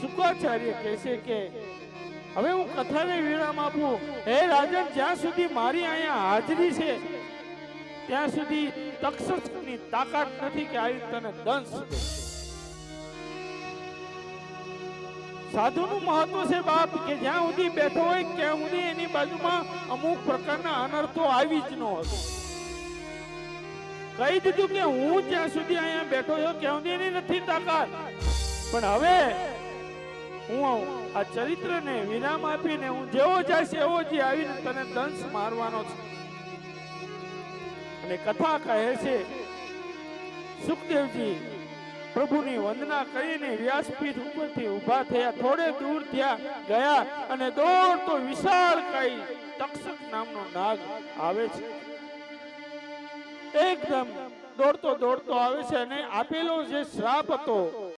ધ્રુવાચાર્ય કહે છે કે, હવે હું કથાને વિરામ આપું. હે રાજન, જ્યાં સુધી મારી અહીંયા હાજરી છે, ત્યાં સુધી તક્ષકની તાકાત નથી કે આવી તને દંશ સાધુનું મહત્વ છે બાપ, કે જ્યાં સુધી બેઠો હોય, ત્યાં સુધી એની બાજુમાં અમુક પ્રકારના અનર્થો આવી જ ન હતો કહી દીધું કે હું જ્યાં સુધી અહીંયા બેઠો છું, ત્યાં સુધી એની નથી તાકાત. પણ હવે હું આ ચરિત્રને વિરામ આપીને હું જેવો જાય એવો જ આવીને તને દંશ મારવાનો છું. અને કથા કહે છે, સુખદેવજી, પ્રભુની વંદના કરીને વ્યાસપીઠ ઉપરથી ઊભા થયા. થોડે દૂર થયા ગયા અને દોડતો વિશાળ કઈ તક્ષક નામનો નાગ આવે છે. એકદમ દોડતો દોડતો આવે છે અને આપેલો જે શ્રાપ હતો